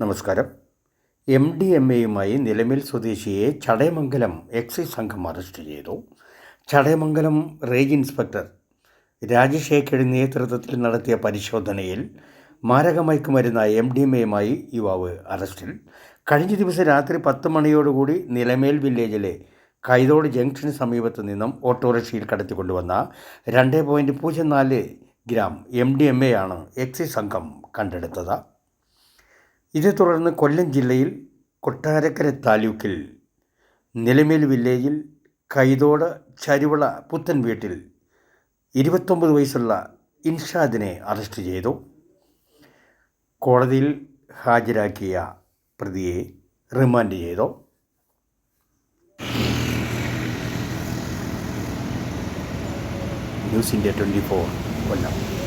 നമസ്കാരം. M D M എയുമായി നിലമേൽ സ്വദേശിയെ ചടയമംഗലം എക്സൈസ് സംഘം അറസ്റ്റ് ചെയ്തു. ചടയമംഗലം റേഞ്ച് ഇൻസ്പെക്ടർ രാജശേഖരൻ നേതൃത്വത്തിൽ നടത്തിയ പരിശോധനയിൽ മാരകമയക്കുമരുന്ന എം ഡി എം എയുമായി യുവാവ് അറസ്റ്റിൽ. കഴിഞ്ഞ ദിവസം രാത്രി പത്ത് മണിയോടുകൂടി നിലമേൽ വില്ലേജിലെ കൈതോട് ജംഗ്ഷന് സമീപത്ത് നിന്നും ഓട്ടോറിക്ഷയിൽ കടത്തിക്കൊണ്ടുവന്ന രണ്ട് പോയിന്റ് പൂജ്യം നാല് gram M D M A ആണ് എക്സൈസ് സംഘം കണ്ടെടുത്തത്. ഇതേ തുടർന്ന് കൊല്ലം ജില്ലയിൽ കൊട്ടാരക്കര താലൂക്കിൽ നിലമേൽ വില്ലേജിൽ കൈതോട് ചരുവള പുത്തൻ വീട്ടിൽ ഇരുപത്തൊമ്പത് വയസ്സുള്ള ഇൻഷാദിനെ അറസ്റ്റ് ചെയ്തു. കോടതിയിൽ ഹാജരാക്കിയ പ്രതിയെ റിമാൻഡ് ചെയ്തു. News India twenty four Kollam.